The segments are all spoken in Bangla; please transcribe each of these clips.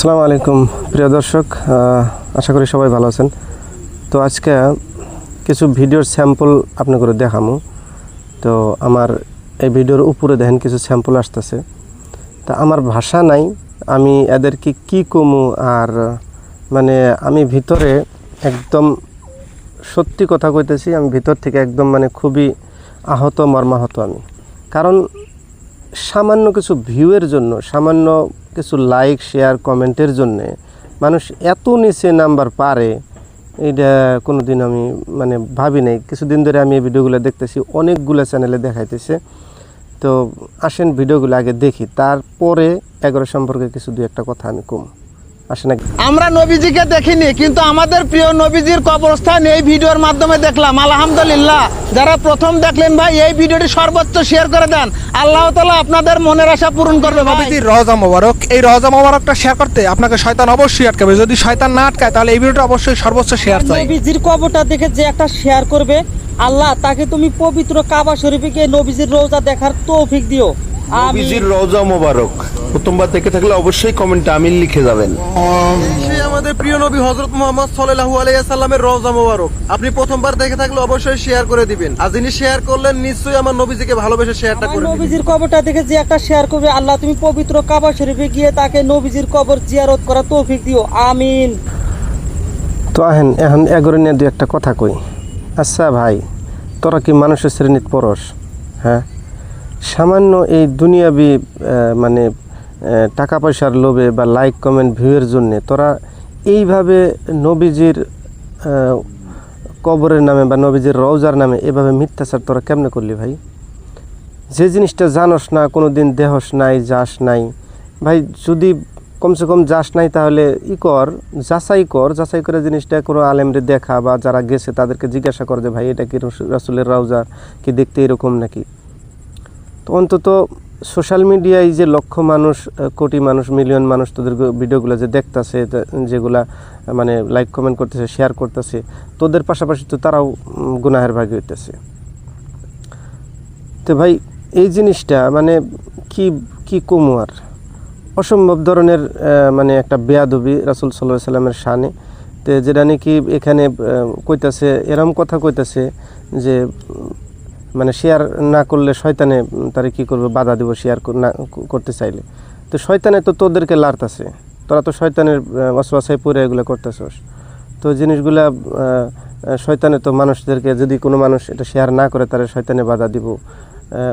আসসালামু আলাইকুম, প্রিয় দর্শক আশা করি সবাই ভালো আছেন। তো আজকে কিছু ভিডিওর স্যাম্পল আপনি করে দেখামু। তো আমার এই ভিডিওর উপরে দেখেন কিছু স্যাম্পল আসতেছে। তা আমার ভাষা নাই, আমি এদেরকে কি কমু আর মানে আমি ভিতরে একদম সত্যি কথা কইতেছি, আমি ভিতর থেকে একদম মানে খুবই আহত, মর্মাহত আমি। কারণ সামান্য কিছু ভিউয়ের জন্য, সামান্য কিছু লাইক শেয়ার কমেন্টের জন্যে। মানুষ এত নিচে নাম্বার পারে এটা কোনো দিন আমি মানে ভাবি নাই। কিছুদিন ধরে আমি এই ভিডিওগুলো দেখতেছি, অনেকগুলো চ্যানেলে দেখাইতেছে। তো আসেন ভিডিওগুলো আগে দেখি, তারপরে এগারো সম্পর্কে কিছু দু একটা কথা আমি কম। আসেন আমরা নবীজিকে দেখিনি কিন্তু আমাদের প্রিয় নবীজির কবরস্থান এই ভিডিওর মাধ্যমে দেখলাম। আলহামদুলিল্লাহ। যারা প্রথম দেখলেন ভাই এই ভিডিওটি সর্বোচ্চ শেয়ার করে দেন। আল্লাহ তালা আপনাদের মনের আশা পূরণ করবে নবীজির রহজা মোবারক এই রহজা মোবারকটা শেয়ার করতে আপনাকে শয়তান অবশ্যই আটকাবে। যদি শয়তান না আটকায় তাহলে এই ভিডিওটা অবশ্যই সর্বোচ্চ শেয়ার চাই। নবীজির কবরটা দেখে যে একটা শেয়ার করবে আল্লাহ তাকে তুমি পবিত্র কাবা শরীফে গিয়ে নবীজির রোজা দেখার তৌফিক দিও। আমি নবীজির রওজা মোবারক। প্রথমবার দেখে থাকলে অবশ্যই কমেন্টে আমিন লিখে যাবেন। আমাদের প্রিয় নবী হজরত মোহাম্মদ সাল্লাহু আলাইসাল্লামের রওজা মোবারক। আপনি প্রথমবার দেখে থাকলে অবশ্যই শেয়ার করে দিবেন। আর যিনি শেয়ার করলেন নিশ্চয়ই আমার নবীজিকে ভালোবেসে শেয়ারটা করে নবীজির কবরটা দেখে যে একটা শেয়ার করবে আল্লাহ তুমি পবিত্র কাবা শরীফে গিয়ে তাকে নবীজির কবর জিয়ারত করার তৌফিক দিও। আমিন। তো আহেন এখন এগরে নিয়ে দু একটা কথা কই। আচ্ছা ভাই তোরা কি মানুষের শ্রেণীত পরস হ্যাঁ? সামান্য এই দুনিয়াবি আহ, মানে টাকা পয়সার লোভে বা লাইক কমেন্ট ভিউয়ের জন্যে তোরা এইভাবে নবীজির কবরের নামে বা নবীজির রওজার নামে এভাবে মিথ্যাচার তোরা কেমনে করলি ভাই? যে জিনিসটা জানস না কোনো দিন দেহস নাই, যাস নাই। ভাই, যদি কমসে কম যাস নাই তাহলে ই কর, যাচাই কর, যাচাই করে জিনিসটা কোনো আলেমরে দেখা বা যারা গেছে তাদেরকে জিজ্ঞাসা কর যে ভাই, এটা কি রসু- রাসূলের রাউজার কি দেখতে এরকম নাকি? তো অন্তত সোশ্যাল মিডিয়ায় যে লক্ষ মানুষ কোটি মানুষ মিলিয়ন মানুষ তোদের ভিডিওগুলো যে দেখতাছে যেগুলা মানে লাইক কমেন্ট করতেছে শেয়ার করতেছে, তোদের পাশাপাশি তো তারাও গুনাহের ভাগে হইতেছে। তো ভাই, এই জিনিসটা মানে কি কি কমু আর? অসম্ভব ধরনের মানে একটা বেয়াদবি রাসুল সাল্লাহ সাল্লামের শানে। তো যেটা নাকি এখানে কইতাছে, এরম কথা কইতাছে যে মানে শেয়ার না করলে শয়তানে তারে কি করবে? বাধা দিব শেয়ার না করতে চাইলে। তো শয়তানে তো তোদেরকে লাড়তাছে তোরা তো শয়তানের অসবাসায় পরে এগুলো করতেছস। তো জিনিসগুলা শয়তানে তো মানুষদেরকে যদি কোনো মানুষ এটা শেয়ার না করে, তারা শয়তানে বাধা দিব।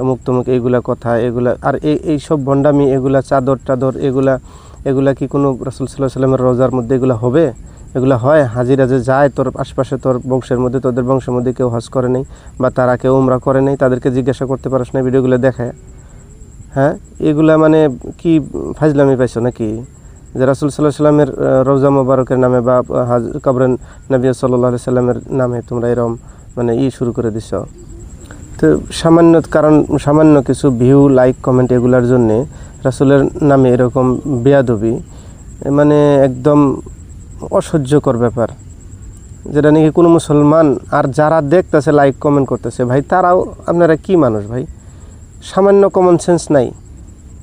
মুখ এইগুলা কথা, এগুলা, আর এই এই সব ভণ্ডামি, এগুলা চাদর টাদর এগুলা এগুলা কি কোনো রাসুল সাল্লাহ সাল্লামের রোজার মধ্যে এগুলা হবে? এগুলা হয়। হাজিরা যে যায়, তোর আশপাশে তোর বংশের মধ্যে, তোদের বংশের মধ্যে কেউ হজ করে নেই বা তারা কেউ উমরা করে নেই, তাদেরকে জিজ্ঞাসা করতে পারস না, ভিডিওগুলো দেখায় হ্যাঁ? এগুলা মানে কি ফাজলামি পাইছো নাকি? যে রাসুল সাল্লাহ সাল্লামের রওজা মোবারকের নামে বা হাজ কবরেন নবী সাল্লাহ সাল্লামের নামে তোমরা এরম মানে ই শুরু করে দিছ। তো সামান্য কারণ, সামান্য কিছু ভিউ লাইক কমেন্ট এগুলার জন্যে রাসুলের নামে এরকম বেয়াদবি মানে একদম অসহ্যকর ব্যাপার। যেটা নাকি কোনো মুসলমান আর যারা দেখতেছে লাইক কমেন্ট করতেছে ভাই তারাও আপনারা কি মানুষ ভাই? সামান্য কমন সেন্স নাই।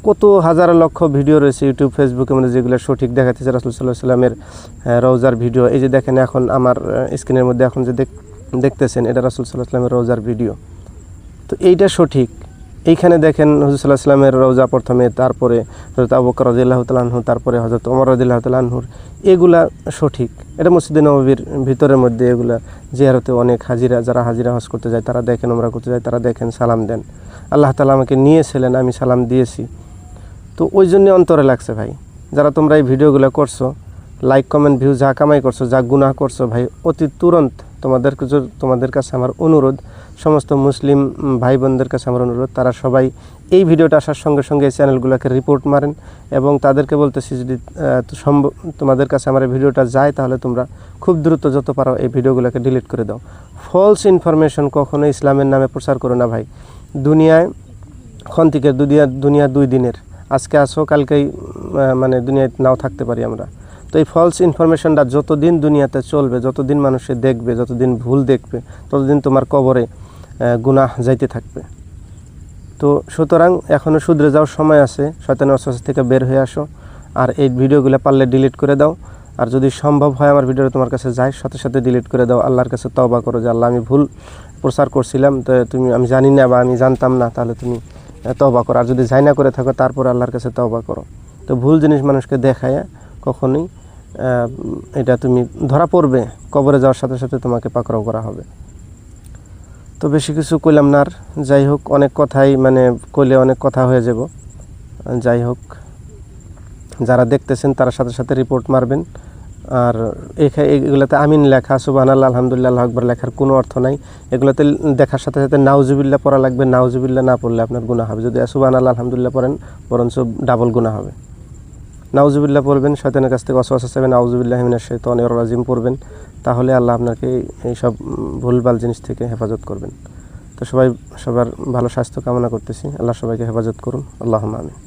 কত হাজার লক্ষ ভিডিও রয়েছে ইউটিউব ফেসবুকে মানে যেগুলো সঠিক দেখাতেছে রাসুল সাল্লাহ সাল্লামের আহ, রওজার ভিডিও এই যে দেখেন এখন আমার স্ক্রিনের মধ্যে এখন যে দেখ- দেখতেছেন এটা রাসুল সাল্লাহ সাল্লামের রোজার ভিডিও তো এইটা সঠিক। এইখানে দেখেন হজরত সাল্লাহ সাল্লামের রওজা প্রথমে, তারপরে হজরত আবু বকর রদিল্লাহ তালাহু তারপরে হজরত ওমর তালাহুর এগুলা সঠিক। এটা মসজিদে নবীর ভিতরের মধ্যে এগুলা জিয়ারতে অনেক হাজিরা, যারা হাজিরা হজ করতে যায়, তারা দেখেন ওমরা করতে যায়, তারা দেখেন, সালাম দেন। আল্লাহ তালা আমাকে নিয়েছিলেন, আমি সালাম দিয়েছি। তো ওই জন্যে অন্তরে লাগছে ভাই। যারা তোমরা এই ভিডিওগুলো করছ লাইক কমেন্ট ভিউ যা কামাই করছ, যা গুনাহ করছ ভাই, অতি তুরন্ত তোমাদের তোমাদের কাছে আমার অনুরোধ, সমস্ত মুসলিম ভাই বোনদের কাছে আমার অনুরোধ, তারা সবাই এই ভিডিওটা আসার সঙ্গে সঙ্গে এই চ্যানেলগুলোকে রিপোর্ট মারেন এবং তাদেরকে বলতেছি যদি সম্ভব, তোমাদের কাছে আমার ভিডিওটা যায় তাহলে তোমরা খুব দ্রুত যত পারো এই ভিডিওগুলোকে ডিলিট করে দাও। ফলস ইনফরমেশন কখনো ইসলামের নামে প্রচার করো না ভাই। দুনিয়ায় ক্ষন্তিকে দুনিয়া দুনিয়া দুই দিনের। আজকে আসো, কালকেই মানে দুনিয়ায় নাও থাকতে পারি আমরা। তো এই ফলস ইনফরমেশনটা যতদিন দুনিয়াতে চলবে, যতদিন মানুষে দেখবে, যতদিন ভুল দেখবে, ততদিন তোমার কবরে গুনাহ যাইতে থাকবে। তো সুতরাং এখনও শুধরে যাওয়ার সময় আছে, শয়তানের অস্বাস্থ্য থেকে বের হয়ে আসো আর এই ভিডিওগুলো পারলে ডিলিট করে দাও। আর যদি সম্ভব হয় আমার ভিডিও তোমার কাছে যায়, সাথে সাথে ডিলিট করে দাও। আল্লাহর কাছে তওবা করো যে, আল্লাহ, আমি ভুল প্রচার করছিলাম, তো তুমি, আমি জানি না বা আমি জানতাম না, তাহলে তুমি তওবা করো। আর যদি যাই না করে থাকো, তারপর আল্লাহর কাছে তবা করো। তো ভুল জিনিস মানুষকে দেখায় কখনোই এটা তুমি ধরা পড়বে, কবরে যাওয়ার সাথে সাথে তোমাকে পাকড়াও করা হবে। তো বেশি কিছু কইলাম না আর। যাই হোক, অনেক কথাই মানে কইলে অনেক কথা হয়ে যাব। যাই হোক, যারা দেখতেছেন তারা সাথে সাথে রিপোর্ট মারবেন। আর এগুলোতে আমিন লেখা সুবাহ আল্লাহ আলহামদুলিল্লাহ আকবর লেখার কোনো অর্থ নাই। এগুলোতে দেখার সাথে সাথে নাউজুবিল্লা পড়া লাগবে। নাউজুবিল্লা না পড়লে আপনার গুণা হবে। যদি সুবাহ আল্লাহ আলহামদুলিল্লাহ পড়েন, বরঞ্চ ডাবল গুণা হবে। নাউজুবিল্লাহ পড়বেন, শয়তানের কাছ থেকে অসওয়াসা চাইবেন নাউজুবিল্লাহ মিনা শৈতন এর রাজিম পড়বেন। তাহলে আল্লাহ আপনাকে এই সব ভুলভাল জিনিস থেকে হেফাজত করবেন। তো সবাই সবার ভালো স্বাস্থ্য কামনা করতেছি। আল্লাহ সবাইকে হেফাজত করুন। আল্লাহ আমিন।